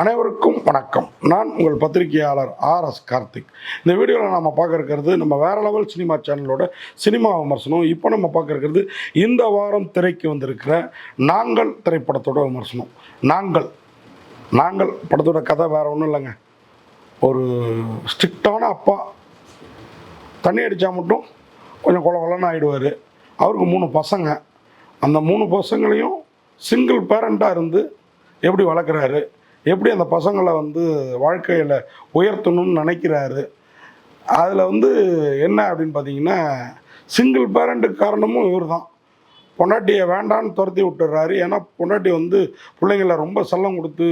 அனைவருக்கும் வணக்கம். நான் உங்கள் பத்திரிகையாளர் ஆர் எஸ் கார்த்திக். இந்த வீடியோவில் நம்ம பார்க்க இருக்கிறது நம்ம வேற லெவல் சினிமா சேனலோட சினிமா விமர்சனம். இப்போ நம்ம பார்க்க இருக்கிறது இந்த வாரம் திரைக்கு வந்திருக்கிற நாங்கள் திரைப்படத்தோட விமர்சனம். நாங்கள். நாங்கள் படத்தோட கதை வேற ஒன்றும் இல்லைங்க. ஒரு ஸ்ட்ரிக்டான அப்பா தண்ணி அடித்தா மட்டும் கொஞ்சம் கொல கொலன்னு ஆகிடுவார் அவருக்கு மூணு பசங்க. அந்த மூணு பசங்களையும் சிங்கிள் பேரண்ட்டாக இருந்து எப்படி வளர்க்குறாரு? எப்படி அந்த பசங்களை வந்து வாழ்க்கையில் உயர்த்தணும்னு நினைக்கிறாரு? அதில் வந்து என்ன அப்படின்னு பார்த்தீங்கன்னா சிங்கிள் பேரண்ட்டுக்கு காரணமும் இவர் தான் பொண்டாட்டியை வேண்டான்னு துரத்தி விட்டுறாரு. ஏன்னா பொண்டாட்டி வந்து பிள்ளைங்கள ரொம்ப செல்லம் கொடுத்து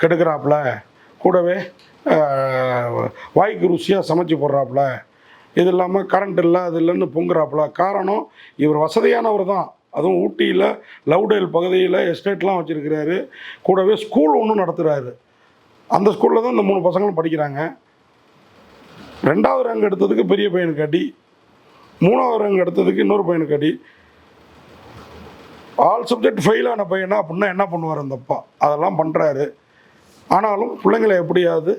கெடுக்கிறாப்புல. கூடவே வாய்க்கு ருசியாக சமைச்சு போடுறாப்புல. இது இல்லாமல் கரண்ட் இல்லை அது இல்லைன்னு பொங்குறாப்புல. காரணம் இவர் வசதியானவர் தான் அதுவும் ஊட்டியில் லவ்டேல் பகுதியில் எஸ்டேட்லாம் வச்சுருக்கிறாரு. கூடவே ஸ்கூல் ஒன்றும் நடத்துகிறாரு அந்த ஸ்கூலில் தான் இந்த மூணு பசங்களும் படிக்கிறாங்க. ரெண்டாவது ரேங்க் எடுத்ததுக்கு பெரிய பையனுக்கு அடி. மூணாவது ரேங்க் எடுத்ததுக்கு இன்னொரு பையனுக்கு அடி. ஆல் சப்ஜெக்ட் ஃபெயிலான பையனா அப்படின்னா என்ன பண்ணுவார் அந்த அப்பா? அதெல்லாம் பண்ணுறாரு ஆனாலும் பிள்ளைங்களை எப்படியாவது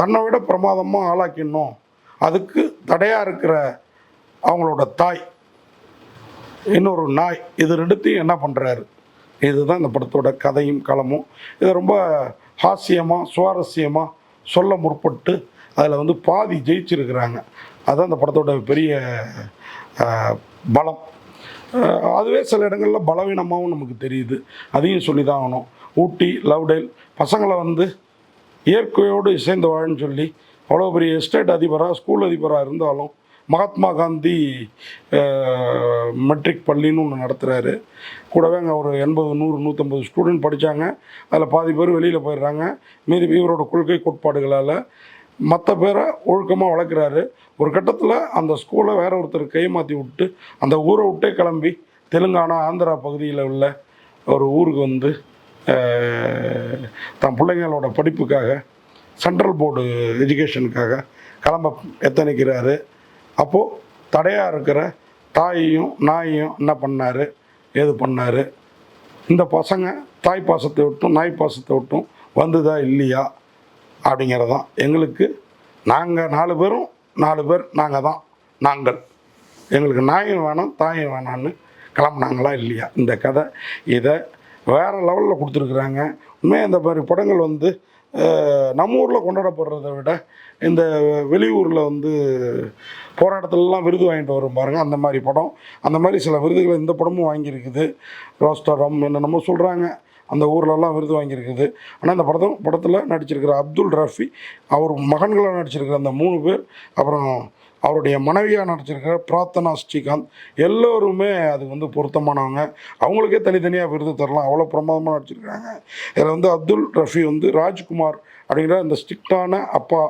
தன்னை விட பிரமாதமாக ஆளாக்கிடணும். அதுக்கு தடையாக இருக்கிற அவங்களோட தாய். இன்னொரு நாய் இது ரெண்டுத்தையும் என்ன பண்ணுறாரு இதுதான் இந்த படத்தோட கதையும் களமும். இதை ரொம்ப ஹாஸ்யமாக சுவாரஸ்யமாக சொல்ல முற்பட்டு அதில் வந்து பாதி ஜெயிச்சிருக்கிறாங்க. அதுதான் இந்த படத்தோட பெரிய பலம். அதுவே சில இடங்களில் பலவீனமாகவும் நமக்கு தெரியுது. அதையும் சொல்லி தான் ஆகணும். ஊட்டி லவ்டேல் பசங்களை வந்து இயற்கையோடு இசைந்து வாழன்னு சொல்லி அவ்வளோ பெரிய எஸ்டேட் அதிபராக ஸ்கூல் அதிபராக இருந்தாலும் மகாத்மா காந்தி மெட்ரிக் பள்ளின்னு ஒன்று நடத்துகிறாரு கூடவே அங்கே ஒரு எண்பது நூறு நூற்றம்பது ஸ்டூடெண்ட் படித்தாங்க அதில் பாதி பேர் வெளியில் போயிடுறாங்க. மீதி இவரோட கொள்கை கோட்பாடுகளால் மற்ற பேரை ஒழுக்கமாக வளர்க்குறாரு. ஒரு கட்டத்தில் அந்த ஸ்கூலை வேற ஒருத்தர் கைமாற்றி விட்டு அந்த ஊரை விட்டே கிளம்பி தெலுங்கானா ஆந்திரா பகுதியில் உள்ள ஒரு ஊருக்கு வந்து தன் பிள்ளைங்களோட படிப்புக்காக சென்ட்ரல் போர்டு எஜுகேஷனுக்காக கிளம்ப எத்தனைக்கிறாரு அப்போது தடையாக இருக்கிற தாயையும் நாயையும் என்ன பண்ணார்? ஏது பண்ணார்? இந்த பசங்க தாய் பாசத்தை விட்டும் நாய் பாசத்தை விட்டும் வந்துதா இல்லையா? அப்படிங்கிறதான் எங்களுக்கு. நாங்கள் நாலு பேரும் நாலு பேர் நாங்கள் தான் நாங்கள். எங்களுக்கு நாயும் வேணாம் தாயும் வேணான்னு கிளம்புனாங்களா இல்லையா? இந்த கதை இதை வேறு லெவலில் கொடுத்துருக்குறாங்க. உண்மையாக இந்த மாதிரி படங்கள் வந்து நம்ம ஊரில் கொண்டாடப்படுறதை விட இந்த வெளியூரில் வந்து போராட்டத்துலலாம் விருது வாங்கிட்டு வரும் பாருங்கள் அந்த மாதிரி படம் அந்த மாதிரி சில விருதுகளை இந்த படமும் வாங்கியிருக்குது. ரோஸ்டரம் என்னென்னமோ சொல்கிறாங்க அந்த ஊர்லலாம் விருது வாங்கியிருக்குது. ஆனால் இந்த படத்தும் படத்தில் நடிச்சிருக்கிற அப்துல் ரஃபி அவர் மகன்களாக நடிச்சிருக்கிற அந்த மூணு பேர் அப்புறம் அவருடைய மனைவியாக நடிச்சிருக்கிற பிரார்த்தனா ஸ்ரீகாந்த் எல்லோருமே அது வந்து பொருத்தமானவங்க. அவங்களுக்கே தனித்தனியாக விருது தரலாம். அவ்வளோ பிரமாதமாக நடிச்சிருக்காங்க இதில் வந்து அப்துல் ரஃபி வந்து ராஜ்குமார் அப்படிங்கிற அந்த ஸ்ட்ரிக்டான அப்பா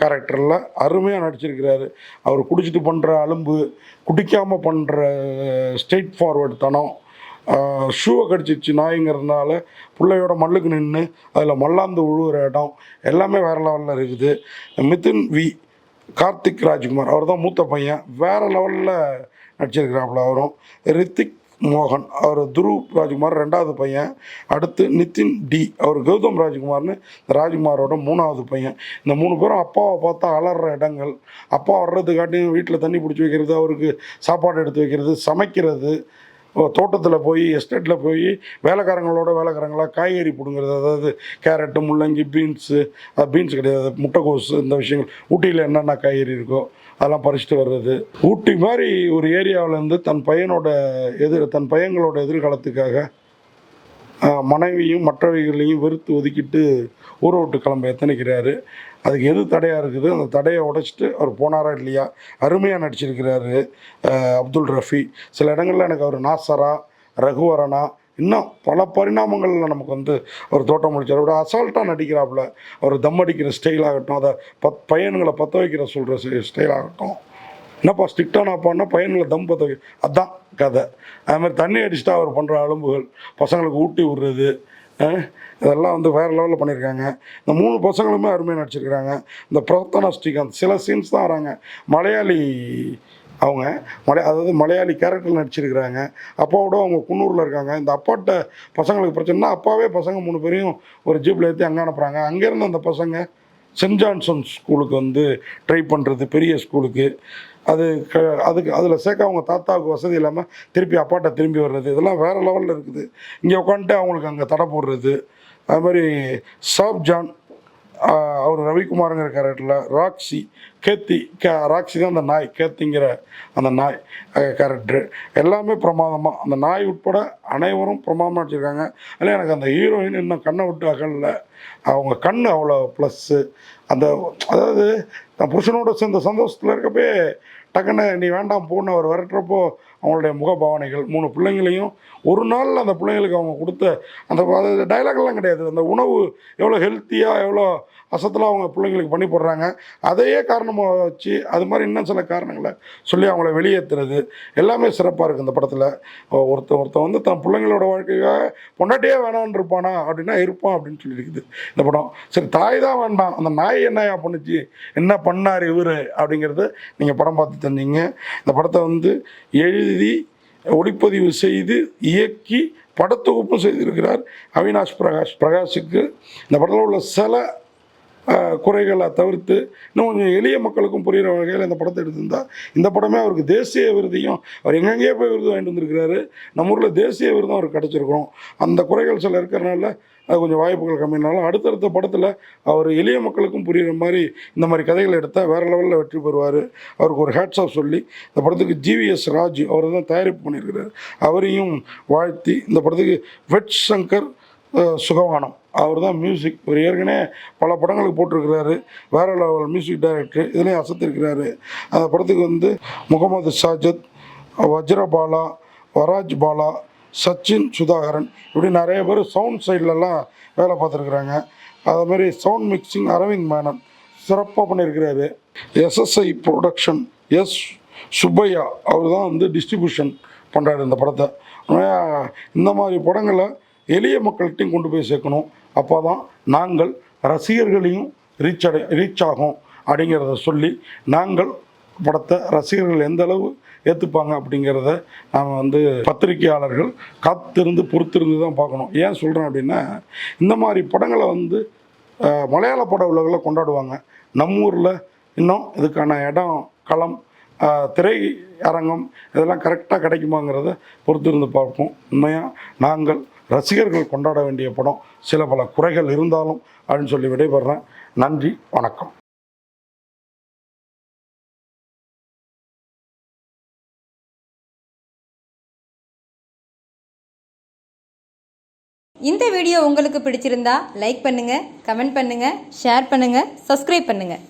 கேரக்டரில் அருமையாக நடிச்சிருக்கிறாரு. அவர் குடிச்சிட்டு பண்ணுற அலும்பு குடிக்காமல் பண்ணுற ஸ்ட்ரெயிட் ஃபார்வர்டு தனம் ஷூவை கடிச்சிச்சு நாய்ங்கிறதுனால பிள்ளையோட மல்லுக்கு நின்று அதில் மல்லாந்து உழுவுற இடம் எல்லாமே வேறு லெவலில் இருக்குது. மிதுன் வி கார்த்திக் ராஜ்குமார் அவர் தான் மூத்த பையன். வேறு லெவலில் நடிச்சிருக்கிறாப்புல அவரும். ரித்திக் மோகன் அவர் துருவ் ராஜ்குமார் ரெண்டாவது பையன். அடுத்து நிதின் டி அவர் கௌதம் ராஜ்குமார்னு ராஜ்குமாரோட மூணாவது பையன். இந்த மூணு பேரும் அப்பாவை பார்த்தா அலற இடங்கள். அப்பா வர்றதுக்காட்டியும் வீட்டில் தண்ணி பிடிச்சி வைக்கிறது அவருக்கு சாப்பாடு எடுத்து வைக்கிறது சமைக்கிறது தோட்டத்தில் போய் எஸ்டேட்டில் போய் வேலைக்காரங்களோட வேலைக்காரங்களாக காய்கறி பிடுங்கிறது அதாவது கேரட்டு முள்ளங்கி பீன்ஸு பீன்ஸ் கிடையாது முட்டைக்கோஸு இந்த விஷயங்கள். ஊட்டியில் என்னென்ன காய்கறி இருக்கோ அதெல்லாம் பறிச்சுட்டு வர்றது. ஊட்டி மாதிரி ஒரு ஏரியாவிலேருந்து தன் பையனோட எதிர் தன் பையங்களோட எதிர்காலத்துக்காக மனைவியும் மற்றவைகளையும் வெறுத்து ஒதுக்கிட்டு ஊரை விட்டு கிளம்ப எத்தனைக்கிறாரு? அதுக்கு எது தடையாக இருக்குது? அந்த தடையை உடைச்சிட்டு அவர் போனாரா இல்லையா? அருமையாக நடிச்சிருக்கிறாரு அப்துல் ரஃபி. சில இடங்களில் எனக்கு அவர் நாசரா ரகுவரனா இன்னும் பல பரிணாமங்களில் நமக்கு வந்து அவர் தோட்டம் முடிச்சார் அவர் அசால்ட்டாக நடிக்கிறாப்புல. அவர் தம் அடிக்கிற ஸ்டைல் ஆகட்டும் அதை பத் பையன்களை பற்ற வைக்கிற சொல்கிற ஸ்டைல் ஆகட்டும். என்னப்பா நான் பண்ண பையன்களை தம் பற்ற வை அதான். கதை. அது மாதிரி தண்ணி அடிச்சுட்டா அவர் பண்ணுற அலும்புகள் பசங்களுக்கு ஊட்டி விடுறது இதெல்லாம் வந்து வேறு லெவலில் பண்ணியிருக்காங்க. இந்த மூணு பசங்களுமே அருமையாக நடிச்சிருக்கிறாங்க. இந்த பிரத்தனா ஸ்ரீகாந்த் சில சீன்ஸ் தான் வராங்க. மலையாளி அவங்க மலை அதாவது மலையாளி கேரக்டர் நடிச்சிருக்கிறாங்க. அப்பாவோட அவங்க குன்னூரில் இருக்காங்க. இந்த அப்பாட்ட பசங்களுக்கு பிரச்சனைனா அப்பாவே பசங்க மூணு பேரையும் ஒரு ஜீப்பில் ஏற்றி அங்கே அனுப்புகிறாங்க அங்கேருந்து அந்த பசங்க சென்ட் ஜான்சன் ஸ்கூலுக்கு வந்து ட்ரை பண்ணுறது பெரிய ஸ்கூலுக்கு அது க அதுக்கு அதில் சேர்க்க அவங்க தாத்தாவுக்கு வசதி இல்லாமல் திருப்பி அப்பாட்ட திரும்பி வர்றது இதெல்லாம் வேறு லெவலில் இருக்குது. இங்கே உட்காந்துட்டு அவங்களுக்கு அங்கே தடை போடுறது. அது மாதிரி சாப் ஜான் அவர் ரவிக்குமாருங்கிற கேரக்டரில் ராக்ஸி கேத்தி கே ராக்ஸி தான் அந்த நாய் கேத்திங்கிற அந்த நாய் கேரக்டரு எல்லாமே பிரமாதமாக அந்த நாய் உட்பட அனைவரும் பிரமாதமாக நடிச்சிருக்காங்க. அதில் எனக்கு அந்த ஹீரோயின் இன்னும் கண்ணை விட்டு அகலில். அவங்க கண் அவ்வளோ ப்ளஸ்ஸு அந்த அதாவது நான் புருஷனோட சேர்ந்த சந்தோஷத்தில் இருக்கப்பே டக்குன்னு நீ வேண்டாம் போன்னு அவர் விரட்டுறப்போ அவங்களுடைய முகபாவனைகள் மூணு பிள்ளைங்களையும் ஒரு நாளில் அந்த பிள்ளைங்களுக்கு அவங்க கொடுத்த அந்த டைலாக்லாம் கிடையாது. அந்த உணவு எவ்வளோ ஹெல்த்தியாக எவ்வளோ அசத்தலாக அவங்க பிள்ளைங்களுக்கு பண்ணி போடுறாங்க. அதையே காரணமாக வச்சு அது மாதிரி இன்னும் சில காரணங்களை சொல்லி அவங்கள வெளியேற்றுறது எல்லாமே சிறப்பாக இருக்குது இந்த படத்தில். ஒருத்தன் ஒருத்தன் வந்து தன் பிள்ளைங்களோட வாழ்க்கைக்காக பொண்டாட்டியே வேணான்னு இருப்பானா அப்படின்னா இருப்பான் அப்படின்னு சொல்லியிருக்குது இந்த படம். சரி தாய் தான் வேண்டாம். அந்த நாய் என்னையா பண்ணுச்சு? என்ன பண்ணார் இவர்? அப்படிங்கிறத நீங்கள் படம் பார்த்து தந்தீங்க இந்த படத்தை வந்து எழுதி ஒளிப்பதிவு செய்து இயக்கி படத்தொகுப்பும் செய்திருக்கிறார் அவினாஷ் பிரகாஷ். பிரகாஷுக்கு இந்த படத்தில் உள்ள சில குறைகளை தவிர்த்து இன்னும் கொஞ்சம் எளிய மக்களுக்கும் புரிகிற வகையில் இந்த படத்தை எடுத்திருந்தா இந்த படமே அவருக்கு தேசிய விருதையும் அவர் எங்கெங்கேயோ போய் விருது வாங்கிட்டு வந்திருக்கிறாரு. நம்ம ஊரில் தேசிய விருதும் அவருக்கு கிடச்சிருக்கிறோம் அந்த குறைகள் சில இருக்கிறனால அது கொஞ்சம் வாய்ப்புகள் கம்மினாலும் அடுத்தடுத்த படத்தில் அவர் எளிய மக்களுக்கும் புரிகிற மாதிரி இந்த மாதிரி கதைகளை எடுத்தால் வேறு லெவலில் வெற்றி பெறுவார். அவருக்கு ஒரு ஹேட்ஸ் ஆஃப் சொல்லி இந்த படத்துக்கு ஜிவிஎஸ் ராஜ் அவர் தான் தயாரிப்பு பண்ணியிருக்கிறார். அவரையும் வாழ்த்தி இந்த படத்துக்கு வெட் சங்கர் சுகவானம். அவர் தான் மியூசிக் இவர் ஏற்கனவே பல படங்களுக்கு போட்டிருக்கிறாரு. வேற லெவல் மியூசிக் டைரக்டர் இதுலேயும் அசத்திருக்கிறாரு. அந்த படத்துக்கு வந்து முகமது சாஜத் வஜ்ரபாலா வராஜ் பாலா சச்சின் சுதாகரன் இப்படி நிறைய பேர் சவுண்ட் சைட்லலாம் வேலை பார்த்துருக்குறாங்க. அதேமாரி மாதிரி சவுண்ட் மிக்சிங் அரவிந்த் மேனன் சிறப்பாக பண்ணியிருக்கிறாரு. எஸ்எஸ்ஐ ப்ரொடக்ஷன் எஸ் சுப்பையா அவர் தான் வந்து டிஸ்ட்ரிபியூஷன் பண்ணுறாரு இந்த படத்தை. இந்த மாதிரி படங்களை எளிய மக்கள்கிட்டையும் கொண்டு போய் சேர்க்கணும். அப்போ தான் நாங்கள் ரசிகர்களையும் ரீச் அடை ரீச் ஆகும் அப்படிங்கிறத சொல்லி நாங்கள் படத்தை ரசிகர்கள் எந்த அளவு ஏற்றுப்பாங்க அப்படிங்கிறத நாம் வந்து பத்திரிகையாளர்கள் காத்திருந்து பொறுத்திருந்து தான் பார்க்கணும். ஏன் சொல்கிறேன் அப்படின்னா இந்த மாதிரி படங்களை வந்து மலையாள பட உலகில் கொண்டாடுவாங்க. நம்ம ஊரில் இன்னும் இதுக்கான இடம் களம் திரை அரங்கம் இதெல்லாம் கரெக்டாக கிடைக்குமாங்கிறத பொறுத்திருந்து பார்ப்போம். உண்மையாக நாங்கள் ரசிகர்கள் கொண்டாட வேண்டிய படம் சில பல குறைகள் இருந்தாலும் அப்படின்னு சொல்லி விடைபெறேன் நன்றி வணக்கம். இந்த வீடியோ உங்களுக்கு பிடிச்சிருந்தா லைக் பண்ணுங்கள் கமெண்ட் பண்ணுங்கள் ஷேர் பண்ணுங்கள் சப்ஸ்கிரைப் பண்ணுங்கள்